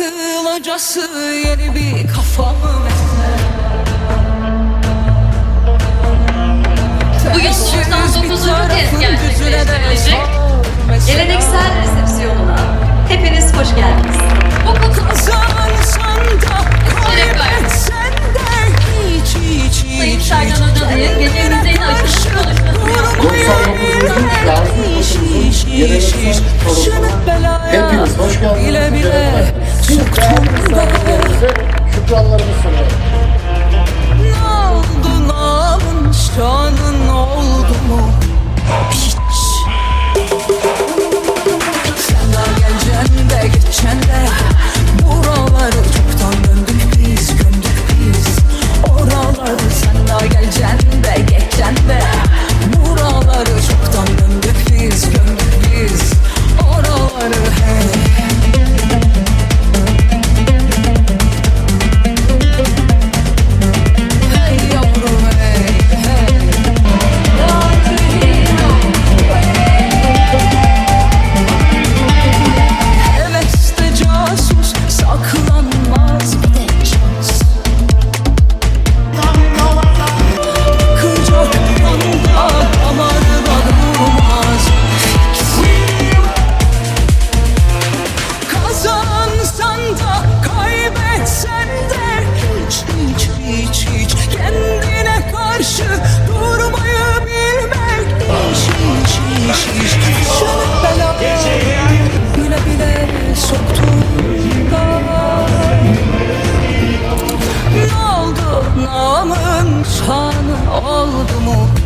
Sıkılacası yeni bir kafamı Bugün 99. kez gerçekleştirilecek Geleneksel resepsiyonuna hepiniz hoş geldiniz. bu kutu Kazansan da Şeref kaybetsen de hiç hiç hiç Sayın Serkan Öcalı'nın gece müzeyin açılış konuşmasını yaptı. 99. Gazi Paşa'mızın yerel sanat salonuna hepiniz hoş geldiniz. more.